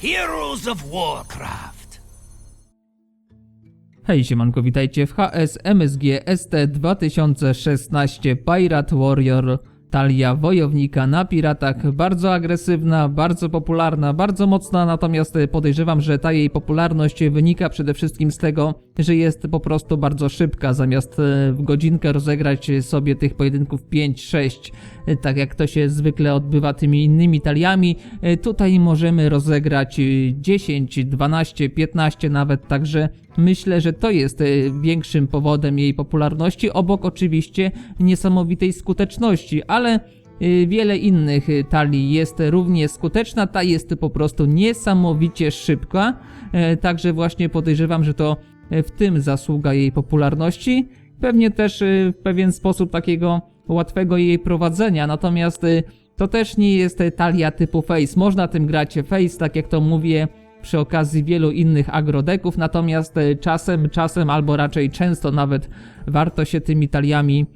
Heroes of Warcraft. Hej siemanko, witajcie w HS MSG ST 2016 Pirate Warrior Talia wojownika na piratach, bardzo agresywna, bardzo popularna, bardzo mocna, natomiast podejrzewam, że ta jej popularność wynika przede wszystkim z tego, że jest po prostu bardzo szybka, zamiast e, w godzinkę rozegrać sobie tych pojedynków 5-6, e, tak jak to się zwykle odbywa tymi innymi taliami, e, tutaj możemy rozegrać e, 10, 12, 15 nawet, także myślę, że to jest większym powodem jej popularności, obok oczywiście niesamowitej skuteczności, ale wiele innych talii jest równie skuteczna, ta jest po prostu niesamowicie szybka, także właśnie podejrzewam, że to w tym zasługa jej popularności, pewnie też y, w pewien sposób takiego łatwego jej prowadzenia, natomiast y, to też nie jest e, talia typu face, można tym grać face, tak jak to mówię, przy okazji wielu innych agrodeków, natomiast e, czasem, czasem albo raczej często nawet warto się tymi taliami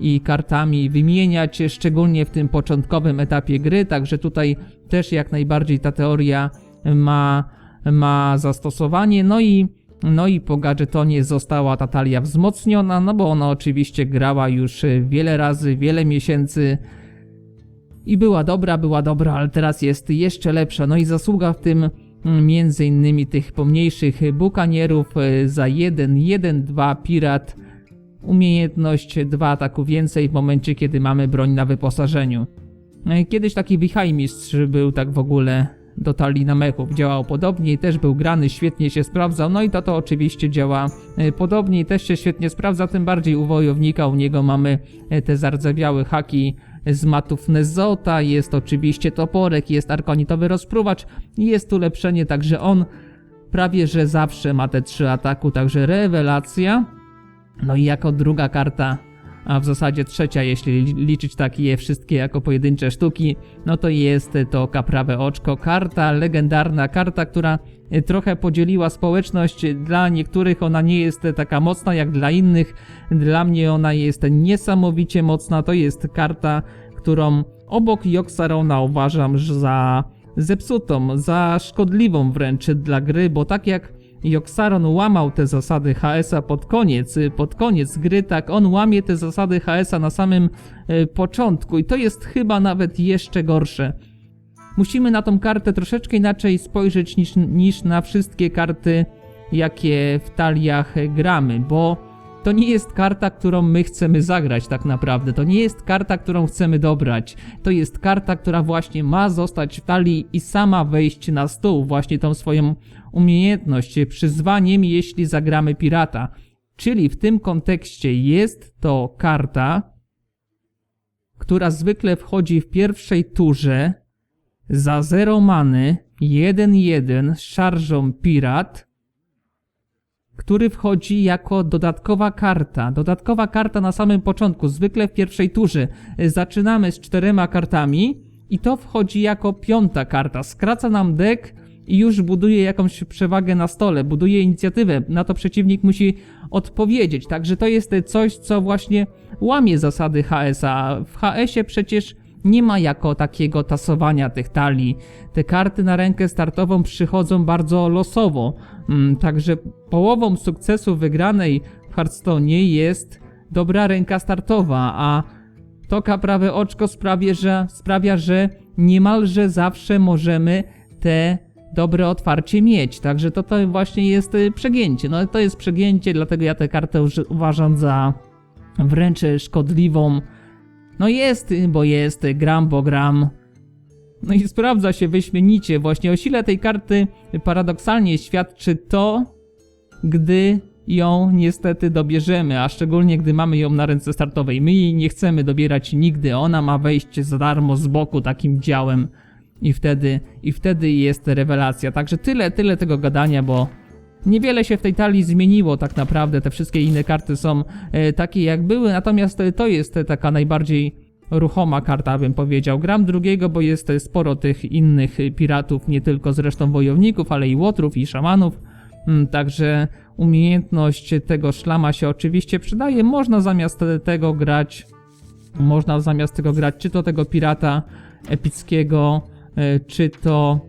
i kartami wymieniać, szczególnie w tym początkowym etapie gry, także tutaj też jak najbardziej ta teoria ma, ma zastosowanie. No i, no i po gadżetonie została ta talia wzmocniona, no bo ona oczywiście grała już wiele razy, wiele miesięcy i była dobra, była dobra, ale teraz jest jeszcze lepsza. No i zasługa w tym mm, między innymi tych pomniejszych bukanierów e, za 1, 1, 2 pirat, umiejętność 2 ataku więcej w momencie, kiedy mamy broń na wyposażeniu. E, Kiedyś taki Wichajmistrz był tak w ogóle do talii na mechów. Działał podobnie i też był grany, świetnie się sprawdzał. No i to to oczywiście działa e, podobnie i też się świetnie sprawdza, tym bardziej u wojownika, u niego mamy e, te zardzewiałe haki z matów Nezota, jest oczywiście toporek, jest arkonitowy rozpruwacz jest ulepszenie, także on prawie że zawsze ma te trzy ataku, także rewelacja. No i jako druga karta, a w zasadzie trzecia, jeśli li- liczyć takie je wszystkie jako pojedyncze sztuki, no to jest to Kaprawe Oczko, karta legendarna, karta, która e, trochę podzieliła społeczność. Dla niektórych ona nie jest taka mocna jak dla innych. Dla mnie ona jest niesamowicie mocna. To jest karta, którą obok Joksarona uważam za zepsutą, za szkodliwą wręcz dla gry, bo tak jak Joksaron łamał te zasady HS-a pod koniec, y, pod koniec gry, tak on łamie te zasady HS-a na samym y, początku i to jest chyba nawet jeszcze gorsze. Musimy na tą kartę troszeczkę inaczej spojrzeć niż, niż na wszystkie karty, jakie w taliach gramy, bo to nie jest karta, którą my chcemy zagrać tak naprawdę. To nie jest karta, którą chcemy dobrać. To jest karta, która właśnie ma zostać w talii i sama wejść na stół, właśnie tą swoją umiejętność, przyzwaniem, jeśli zagramy pirata. Czyli w tym kontekście jest to karta, która zwykle wchodzi w pierwszej turze za 0 many 1-1 z szarżą pirat, który wchodzi jako dodatkowa karta. Dodatkowa karta na samym początku, zwykle w pierwszej turze. Zaczynamy z czterema kartami i to wchodzi jako piąta karta. Skraca nam deck i już buduje jakąś przewagę na stole, buduje inicjatywę. Na to przeciwnik musi odpowiedzieć. Także to jest coś, co właśnie łamie zasady HS-a. W HS-ie przecież nie ma jako takiego tasowania tych talii. Te karty na rękę startową przychodzą bardzo losowo. Mm, Także połową sukcesu wygranej w Hearthstone jest dobra ręka startowa, a to prawe oczko sprawia, że, sprawia, że niemalże zawsze możemy te dobre otwarcie mieć. Także to, to właśnie jest y, przegięcie. No to jest przegięcie, dlatego ja tę kartę uważam za wręcz szkodliwą. No jest, bo jest, gram, bo gram. No i sprawdza się wyśmienicie. Właśnie o sile tej karty paradoksalnie świadczy to, gdy ją niestety dobierzemy, a szczególnie gdy mamy ją na ręce startowej. My jej nie chcemy dobierać nigdy, ona ma wejść za darmo z boku takim działem i wtedy, i wtedy jest rewelacja. Także tyle, tyle tego gadania, bo niewiele się w tej talii zmieniło tak naprawdę. Te wszystkie inne karty są e, takie jak były, natomiast e, to jest e, taka najbardziej ruchoma karta, bym powiedział. Gram drugiego, bo jest sporo tych innych piratów, nie tylko zresztą wojowników, ale i łotrów i szamanów. Mm, Także umiejętność tego szlama się oczywiście przydaje. Można zamiast tego grać, można zamiast tego grać czy to tego pirata epickiego, e, czy to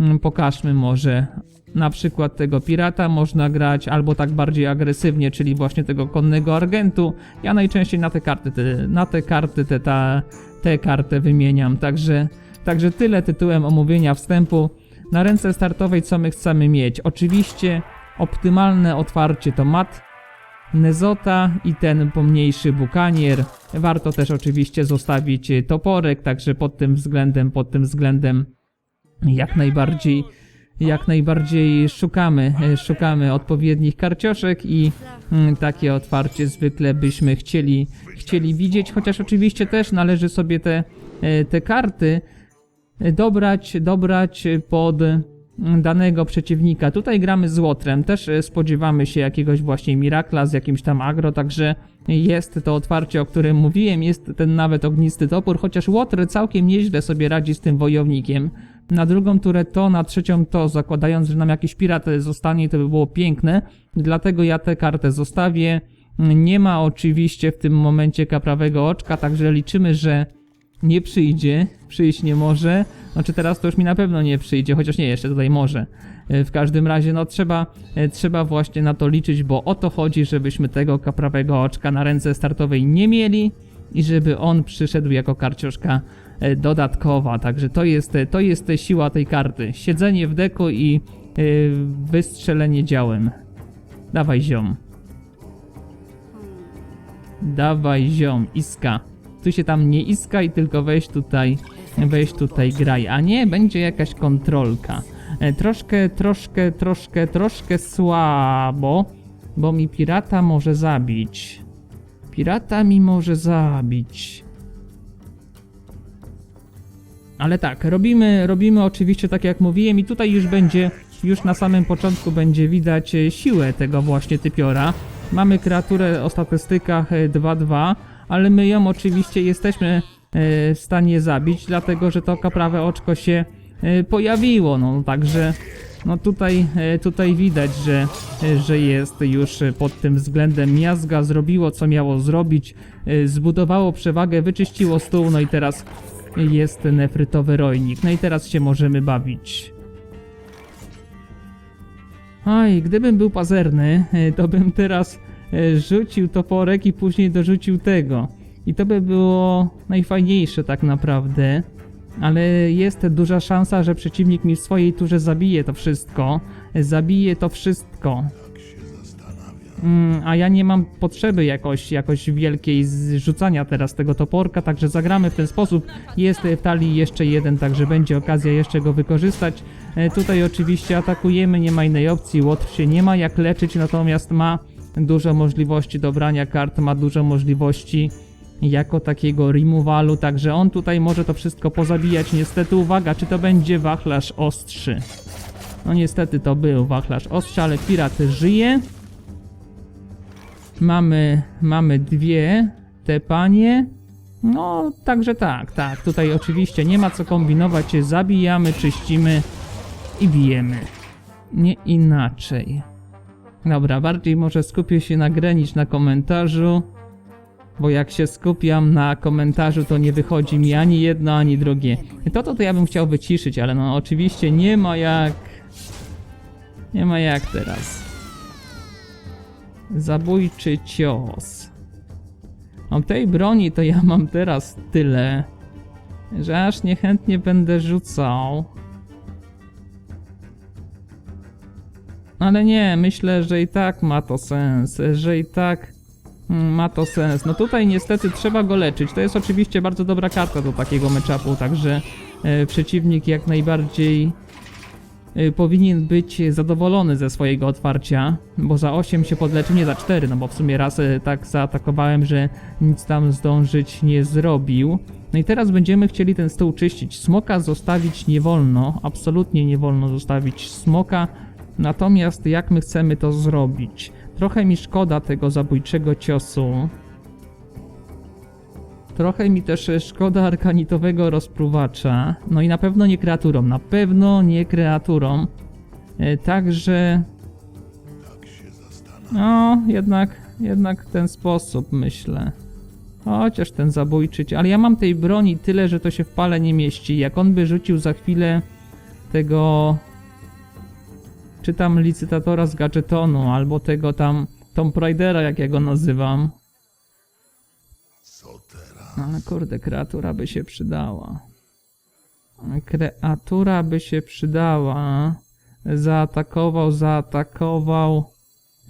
Mm, Pokażmy może na przykład tego pirata można grać albo tak bardziej agresywnie, czyli właśnie tego konnego argentu. Ja najczęściej na te karty, te, na te karty, te, ta, tę kartę wymieniam. Także, także tyle tytułem omówienia wstępu. Na ręce startowej co my chcemy mieć? Oczywiście optymalne otwarcie to mat, Nezota i ten pomniejszy bukanier. Warto też oczywiście zostawić toporek, także pod tym względem, pod tym względem jak najbardziej jak najbardziej szukamy, e, szukamy odpowiednich karcioszek i mm, takie otwarcie zwykle byśmy chcieli, chcieli widzieć, chociaż oczywiście też należy sobie te, e, te karty e, dobrać, dobrać pod mm, danego przeciwnika. Tutaj gramy z Łotrem, też spodziewamy się jakiegoś właśnie Mirakla z jakimś tam agro, także jest to otwarcie, o którym mówiłem, jest ten nawet ognisty topór, chociaż Łotr całkiem nieźle sobie radzi z tym wojownikiem. Na drugą turę to, na trzecią to, zakładając, że nam jakiś pirat zostanie, to by było piękne, dlatego ja tę kartę zostawię. Nie ma oczywiście w tym momencie kaprawego oczka, także liczymy, że nie przyjdzie, przyjść nie może. Znaczy teraz to już mi na pewno nie przyjdzie, chociaż nie, jeszcze tutaj może. E, W każdym razie, no trzeba, e, trzeba właśnie na to liczyć, bo o to chodzi, żebyśmy tego kaprawego oczka na ręce startowej nie mieli i żeby on przyszedł jako karcioszka dodatkowa. Także to jest, e, to jest siła tej karty. Siedzenie w deku i e, wystrzelenie działem. Dawaj ziom. Dawaj ziom, iska. Tu się tam nie iskaj, tylko weź tutaj, weź tutaj graj. A nie, będzie jakaś kontrolka. E, troszkę, troszkę, troszkę, troszkę słabo, bo mi pirata może zabić. Pirata mi może zabić. Ale tak, robimy, robimy oczywiście tak jak mówiłem i tutaj już będzie, już na samym początku będzie widać e, siłę tego właśnie typiora. Mamy kreaturę o statystykach e, 2-2, ale my ją oczywiście jesteśmy e, w stanie zabić, dlatego że to kaprawe oczko się e, pojawiło, no także no tutaj, e, tutaj widać, że, e, że jest już e, pod tym względem miazga, zrobiło co miało zrobić, e, zbudowało przewagę, wyczyściło stół, no i teraz jest nefrytowy rojnik. No i teraz się możemy bawić. Oj, gdybym był pazerny, e, to bym teraz e, rzucił toporek i później dorzucił tego. I to by było najfajniejsze tak naprawdę. Ale jest duża szansa, że przeciwnik mi w swojej turze zabije to wszystko. E, Zabije to wszystko. Mm, a ja nie mam potrzeby jakoś, jakoś wielkiej zrzucania teraz tego toporka, także zagramy w ten sposób. Jest w talii jeszcze jeden, także będzie okazja jeszcze go wykorzystać. E, Tutaj oczywiście atakujemy, nie ma innej opcji, Łotr się nie ma jak leczyć, natomiast ma dużo możliwości dobrania kart, ma dużo możliwości jako takiego removalu, także on tutaj może to wszystko pozabijać. Niestety uwaga, czy to będzie wachlarz ostrzy? No niestety to był wachlarz ostrzy, ale pirat żyje. Mamy, mamy dwie te panie. No, także tak, tak. Tutaj oczywiście nie ma co kombinować. Zabijamy, czyścimy i bijemy. Nie inaczej. Dobra, bardziej może skupię się na grę niż na komentarzu. Bo jak się skupiam na komentarzu, to nie wychodzi mi ani jedno, ani drugie. To, to, to ja bym chciał wyciszyć, ale no oczywiście nie ma jak... Nie ma jak teraz. Zabójczy cios. O tej broni to ja mam teraz tyle, że aż niechętnie będę rzucał. Ale nie, myślę, że i tak ma to sens, że i tak mm, ma to sens. No tutaj niestety trzeba go leczyć. To jest oczywiście bardzo dobra karta do takiego matchupu, także e, przeciwnik jak najbardziej powinien być zadowolony ze swojego otwarcia, bo za 8 się podleczy, nie za 4, no bo w sumie raz e, tak zaatakowałem, że nic tam zdążyć nie zrobił. No i teraz będziemy chcieli ten stół czyścić. Smoka zostawić nie wolno, absolutnie nie wolno zostawić smoka. Natomiast jak my chcemy to zrobić? Trochę mi szkoda tego zabójczego ciosu. Trochę mi też szkoda arkanitowego rozpruwacza. No i na pewno nie kreaturą, na pewno nie kreaturą. E, Także... No, jednak, jednak ten sposób myślę. Chociaż ten zabójczy, cie- ale ja mam tej broni tyle, że to się w pale nie mieści. Jak on by rzucił za chwilę tego czy tam licytatora z gadżetonu, albo tego tam Tomb Raidera, jak ja go nazywam. No ale kurde, kreatura by się przydała. Kreatura by się przydała. Zaatakował, zaatakował.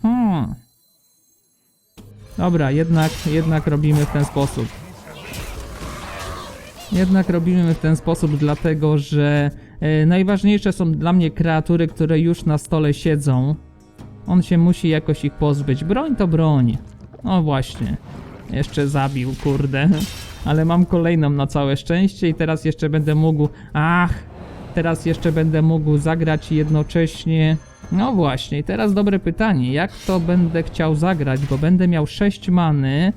Hmm. Dobra, jednak, jednak robimy w ten sposób. Jednak robimy w ten sposób, dlatego że e, najważniejsze są dla mnie kreatury, które już na stole siedzą. On się musi jakoś ich pozbyć. Broń to broń. O właśnie. Jeszcze zabił, kurde. Ale mam kolejną na całe szczęście i teraz jeszcze będę mógł... Ach! Teraz jeszcze będę mógł zagrać jednocześnie... No właśnie, teraz dobre pytanie. Jak to będę chciał zagrać? Bo będę miał 6 many.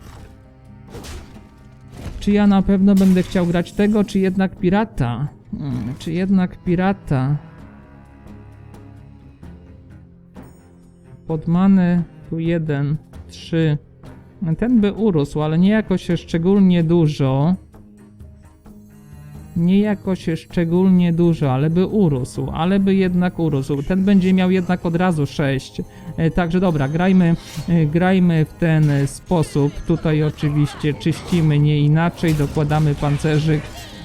Czy ja na pewno będę chciał grać tego, czy jednak pirata? Hmm, czy jednak pirata? Pod manę tu jeden, trzy. Ten by urósł, ale nie jakoś szczególnie dużo. Nie jakoś szczególnie dużo, ale by urósł, ale by jednak urósł. Ten będzie miał jednak od razu 6. Także dobra, grajmy, e, grajmy w ten e, sposób. Tutaj oczywiście czyścimy nie inaczej, dokładamy pancerzyk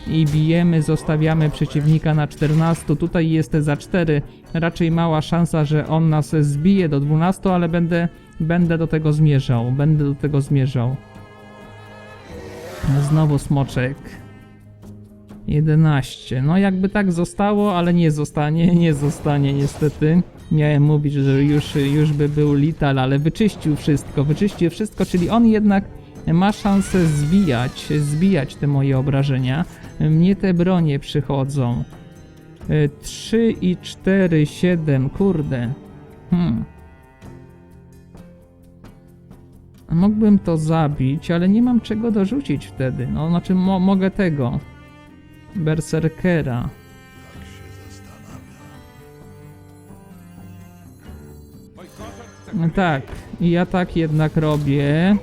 i bijemy, zostawiamy przeciwnika na 14. Tutaj jest za 4. Raczej mała szansa, że on nas zbije do 12, ale będę, będę do tego zmierzał. Będę do tego zmierzał. Znowu smoczek. 11. No jakby tak zostało, ale nie zostanie, nie zostanie niestety. Miałem mówić, że już, już by był Lital, ale wyczyścił wszystko, wyczyścił wszystko, czyli on jednak ma szansę zbijać, zbijać te moje obrażenia. Mnie te bronie przychodzą. 3 i 4, 7, kurde. Hmm. Mógłbym to zabić, ale nie mam czego dorzucić wtedy. No, znaczy mo mogę tego. Berserkera. Tak, i ja tak jednak robię.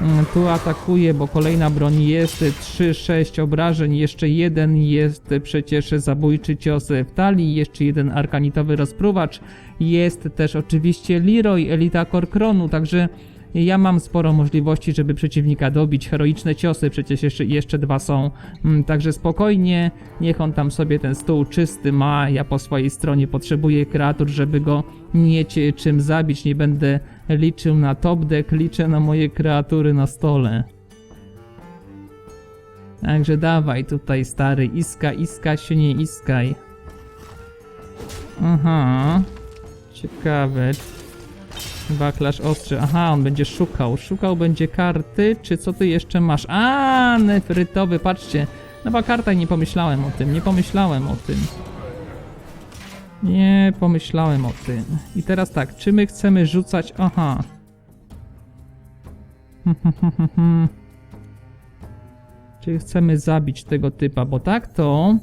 Mm, Tu atakuję, bo kolejna broń jest 3-6 obrażeń, jeszcze jeden jest przecież zabójczy cios w talii, jeszcze jeden arkanitowy rozpruwacz, jest też oczywiście Leroy, Elita Korkronu, także ja mam sporo możliwości, żeby przeciwnika dobić, heroiczne ciosy przecież jeszcze, jeszcze dwa są, Mm, także spokojnie, niech on tam sobie ten stół czysty ma, ja po swojej stronie potrzebuję kreatur, żeby go mieć czym zabić, nie będę liczył na top deck, liczę na moje kreatury na stole. Także dawaj tutaj stary, iska, iska się nie iskaj. Aha, ciekawe. Wachlarz ostrzy. Aha, on będzie szukał. Szukał będzie karty, czy co ty jeszcze masz? A, nefrytowy, patrzcie. Nowa karta i nie pomyślałem o tym, nie pomyślałem o tym. Nie pomyślałem o tym. I teraz tak, czy my chcemy rzucać... Aha. Czy chcemy zabić tego typa, bo tak to...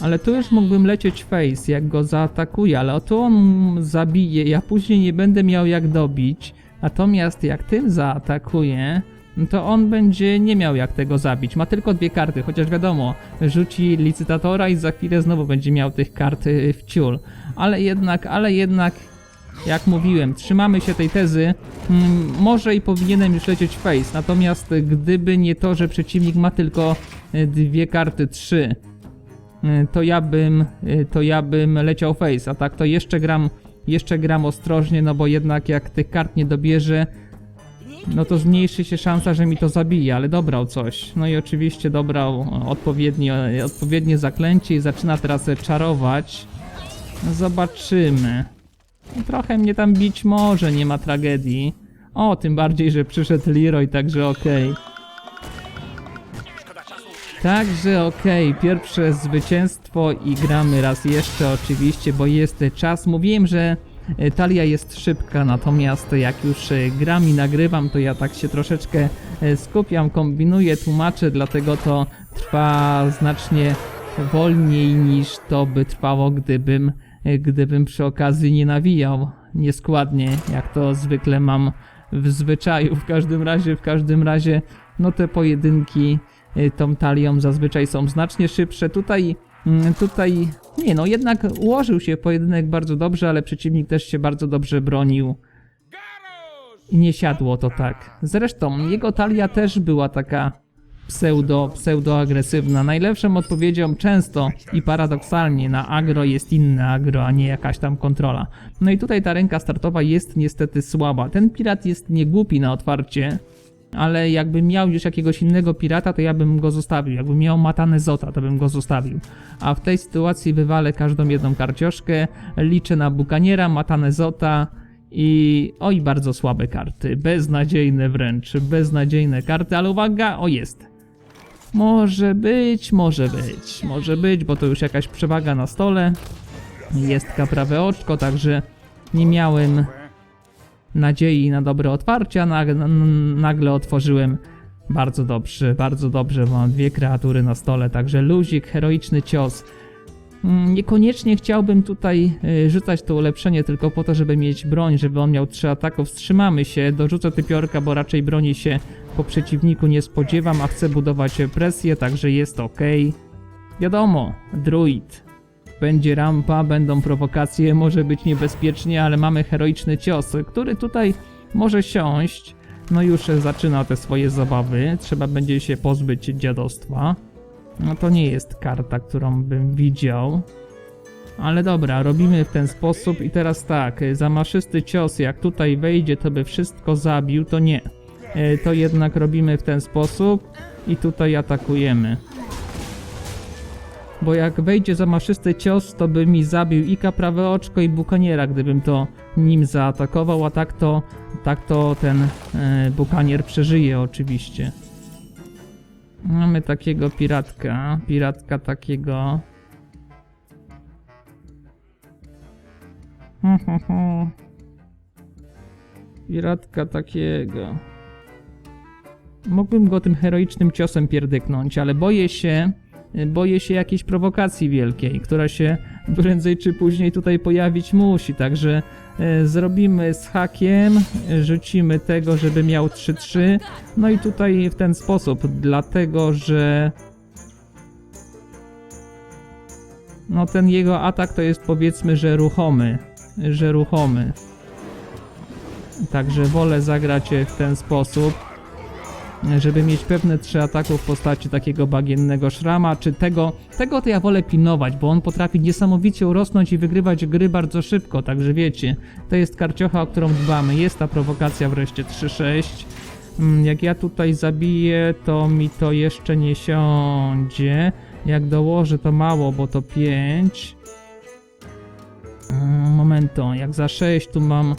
Ale tu już mógłbym lecieć face, jak go zaatakuje, ale oto on zabije, ja później nie będę miał jak dobić. Natomiast jak tym zaatakuje, to on będzie nie miał jak tego zabić. Ma tylko dwie karty, chociaż wiadomo, rzuci licytatora i za chwilę znowu będzie miał tych kart y, w ciul. Ale jednak, ale jednak, jak mówiłem, trzymamy się tej tezy. Mm, może i powinienem już lecieć face, natomiast gdyby nie to, że przeciwnik ma tylko y, dwie karty, trzy, to ja bym, y, to ja bym leciał face, a tak to jeszcze gram, jeszcze gram ostrożnie, no bo jednak jak tych kart nie dobierze, no to zmniejszy się szansa, że mi to zabije, ale dobrał coś. No i oczywiście dobrał odpowiednie, odpowiednie zaklęcie i zaczyna teraz czarować. Zobaczymy. Trochę mnie tam bić może, nie ma tragedii. O, tym bardziej, że przyszedł Leroy, także okej. Także okej, pierwsze zwycięstwo i gramy raz jeszcze oczywiście, bo jest czas. Mówiłem, że e, talia jest szybka, natomiast jak już e, gram i nagrywam, to ja tak się troszeczkę e, skupiam, kombinuję, tłumaczę, dlatego to trwa znacznie wolniej niż to by trwało, gdybym, gdybym przy okazji nie nawijał nieskładnie, jak to zwykle mam w zwyczaju. W każdym razie, w każdym razie, no te pojedynki tą talią zazwyczaj są znacznie szybsze. Tutaj Mm, Tutaj, nie no, jednak ułożył się pojedynek bardzo dobrze, ale przeciwnik też się bardzo dobrze bronił. I nie siadło to tak. Zresztą jego talia też była taka pseudo, pseudo-agresywna. Najlepszą odpowiedzią często i paradoksalnie na agro jest inne agro, a nie jakaś tam kontrola. No i tutaj ta ręka startowa jest niestety słaba. Ten pirat jest niegłupi na otwarcie, ale jakbym miał już jakiegoś innego pirata, to ja bym go zostawił. Jakbym miał Matane Zota, to bym go zostawił. A w tej sytuacji wywalę każdą jedną karcioszkę, liczę na Bukaniera, Matane Zota i oj, bardzo słabe karty. Beznadziejne wręcz, beznadziejne karty, ale uwaga, o jest. Może być, może być, może być, bo to już jakaś przewaga na stole. Jest kaprawe oczko, także nie miałem nadziei na dobre otwarcie, a nag- n- nagle otworzyłem bardzo dobrze, bardzo dobrze, mam dwie kreatury na stole, także luzik, heroiczny cios. Mm, Niekoniecznie chciałbym tutaj y, rzucać to ulepszenie tylko po to, żeby mieć broń, żeby on miał trzy ataków. Wstrzymamy się, dorzucę typiorka, bo raczej broni się po przeciwniku nie spodziewam, a chcę budować presję, także jest ok. Wiadomo, druid. Będzie rampa, będą prowokacje, może być niebezpiecznie, ale mamy heroiczny cios, który tutaj może siąść. No już zaczyna te swoje zabawy, trzeba będzie się pozbyć dziadostwa. No to nie jest karta, którą bym widział. Ale dobra, robimy w ten sposób i teraz tak, zamaszysty cios, jak tutaj wejdzie, to by wszystko zabił, to nie. E, To jednak robimy w ten sposób i tutaj atakujemy. Bo jak wejdzie zamaszysty cios, to by mi zabił i prawe oczko i bukaniera, gdybym to nim zaatakował, a tak to, tak to ten e, bukanier przeżyje oczywiście. Mamy takiego piratka, piratka takiego. Piratka takiego. Mógłbym go tym heroicznym ciosem pierdyknąć, ale boję się, boję się jakiejś prowokacji wielkiej, która się prędzej czy później tutaj pojawić musi, także e, zrobimy z hakiem, rzucimy tego, żeby miał 3-3, no i tutaj w ten sposób, dlatego że no ten jego atak to jest powiedzmy, że ruchomy, że ruchomy. Także wolę zagrać w ten sposób żeby mieć pewne trzy ataków w postaci takiego bagiennego szrama, czy tego, tego to ja wolę pilnować, bo on potrafi niesamowicie urosnąć i wygrywać gry bardzo szybko, także wiecie, to jest karciocha, o którą dbamy, jest ta prowokacja wreszcie 3-6, Mm, jak ja tutaj zabiję, to mi to jeszcze nie siądzie, jak dołożę to mało, bo to 5, Mm, Momento, jak za 6 tu mam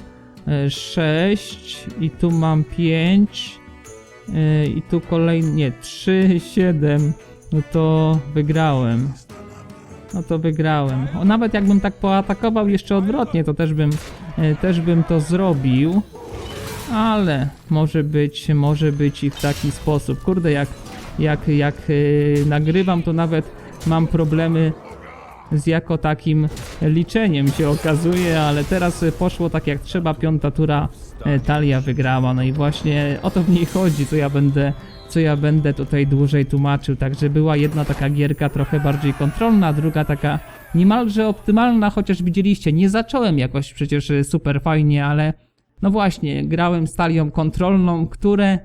6 i tu mam 5 Yy, I tu kolejnie, nie, 3, 7, no to wygrałem. No to wygrałem. O, nawet jakbym tak poatakował jeszcze odwrotnie, to też bym, yy, też bym to zrobił. Ale może być, może być i w taki sposób. Kurde, jak, jak, jak yy, nagrywam, to nawet mam problemy z jako takim liczeniem się okazuje, ale teraz y, poszło tak jak trzeba, piąta tura Talia wygrała, no i właśnie o to w niej chodzi, co ja będę co ja będę tutaj dłużej tłumaczył, także była jedna taka gierka trochę bardziej kontrolna, druga taka niemalże optymalna, chociaż widzieliście, nie zacząłem jakoś przecież y, super fajnie, ale no właśnie, grałem z talią kontrolną, które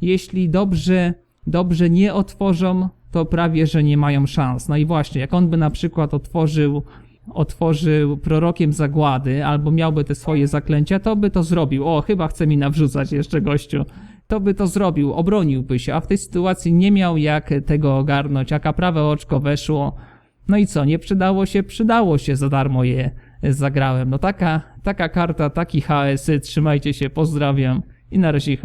jeśli dobrze, dobrze nie otworzą, to prawie, że nie mają szans. No i właśnie, jak on by na przykład otworzył, otworzył prorokiem zagłady, albo miałby te swoje zaklęcia, to by to zrobił. O, chyba chce mi nawrzucać jeszcze gościu. To by to zrobił, obroniłby się, a w tej sytuacji nie miał jak tego ogarnąć, a prawe oczko weszło. No i co, nie przydało się? Przydało się, za darmo je zagrałem. No taka, taka karta, taki HS, trzymajcie się, pozdrawiam i na razie.